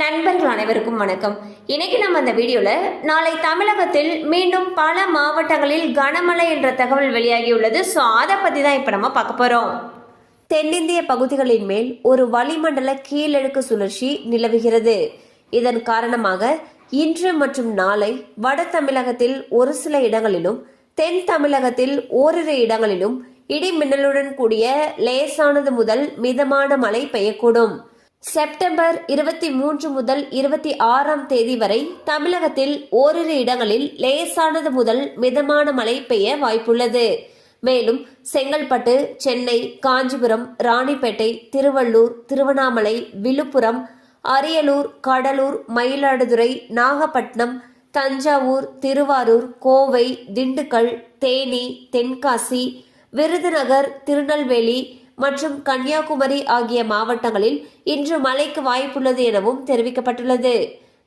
நண்பர்கள் அனைவருக்கும் வணக்கம். இன்னைக்கு நம்ம அந்த வீடியோல நாளை தமிழகத்தில் மீண்டும் பல மாவட்டங்களில் கனமழை என்ற தகவல் வெளியாகியுள்ளது. ஸோ அதை பத்தி தான் இப்போ நம்ம பார்க்க போறோம். தென்னிந்திய பகுதிகளின் மேல் ஒரு வளிமண்டல கீழடுக்கு சுழற்சி நிலவுகிறது. இதன் காரணமாக இன்று மற்றும் நாளை வட தமிழகத்தில் ஒரு சில இடங்களிலும் தென் தமிழகத்தில் ஓரிரு இடங்களிலும் இடி மின்னலுடன் கூடிய லேசானது முதல் மிதமான மழை பெய்யக்கூடும். செப்டம்பர் இருபத்தி மூன்று முதல் இருபத்தி ஆறாம் தேதி வரை தமிழகத்தில் ஓரிரு இடங்களில் லேசானது முதல் மிதமான மழை பெய்ய வாய்ப்புள்ளது. மேலும் செங்கல்பட்டு சென்னை காஞ்சிபுரம் ராணிப்பேட்டை திருவள்ளூர் திருவண்ணாமலை விழுப்புரம் அரியலூர் கடலூர் மயிலாடுதுறை நாகப்பட்டினம் தஞ்சாவூர் திருவாரூர் கோவை திண்டுக்கல் தேனி தென்காசி விருதுநகர் திருநெல்வேலி மற்றும் கன்னியாகுமரி ஆகிய மாவட்டங்களில் இன்று மழைக்கு வாய்ப்புள்ளது எனவும் தெரிவிக்கப்பட்டுள்ளது.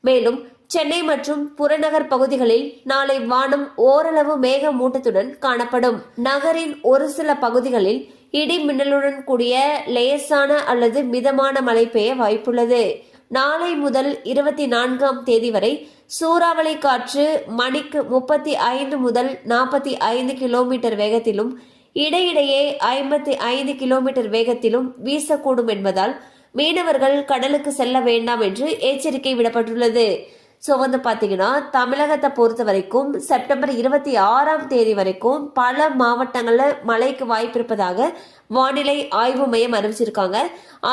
மேலும் சென்னை மற்றும் புறநகர் பகுதிகளில் நாளை வானம் ஓரளவு மேகமூட்டத்துடன் காணப்படும். நகரின் ஒரு சில பகுதிகளில் இடி மின்னலுடன் கூடிய லேசான அல்லது மிதமான மழை பெய்ய வாய்ப்புள்ளது. நாளை முதல் இருபத்தி நான்காம் தேதி வரை சூறாவளி காற்று மணிக்கு முப்பத்தி ஐந்து முதல் நாற்பத்தி ஐந்து கிலோமீட்டர் வேகத்திலும் இடையிடையே ஐம்பத்தி ஐந்து கிலோமீட்டர் வேகத்திலும் வீசக்கூடும் என்பதால் மீனவர்கள் கடலுக்கு செல்ல வேண்டாம் என்று எச்சரிக்கை விடப்பட்டுள்ளது. ஸோ வந்து பார்த்தீங்கன்னா தமிழகத்தை பொறுத்த வரைக்கும் செப்டம்பர் இருபத்தி ஆறாம் தேதி வரைக்கும் பல மாவட்டங்களில் மழைக்கு வாய்ப்பு இருப்பதாக வானிலை ஆய்வு மையம் அறிவிச்சிருக்காங்க.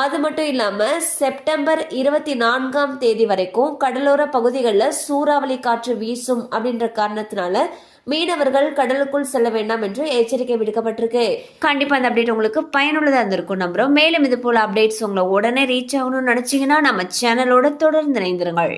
அது மட்டும் இல்லாமல் செப்டம்பர் இருபத்தி நான்காம் தேதி வரைக்கும் கடலோர பகுதிகளில் சூறாவளி காற்று வீசும் அப்படின்ற காரணத்தினால மீனவர்கள் கடலுக்குள் செல்ல வேண்டாம் என்று எச்சரிக்கை விடுக்கப்பட்டிருக்கு. கண்டிப்பா அந்த அப்டேட் உங்களுக்கு பயனுள்ளதாக இருந்திருக்கும் நம்புறோம். மேலும் இது போல அப்டேட்ஸ் உங்களை உடனே ரீச் ஆகணும்னு நினைச்சீங்கன்னா நம்ம சேனலோட தொடர்ந்து இணைந்திருங்கள்.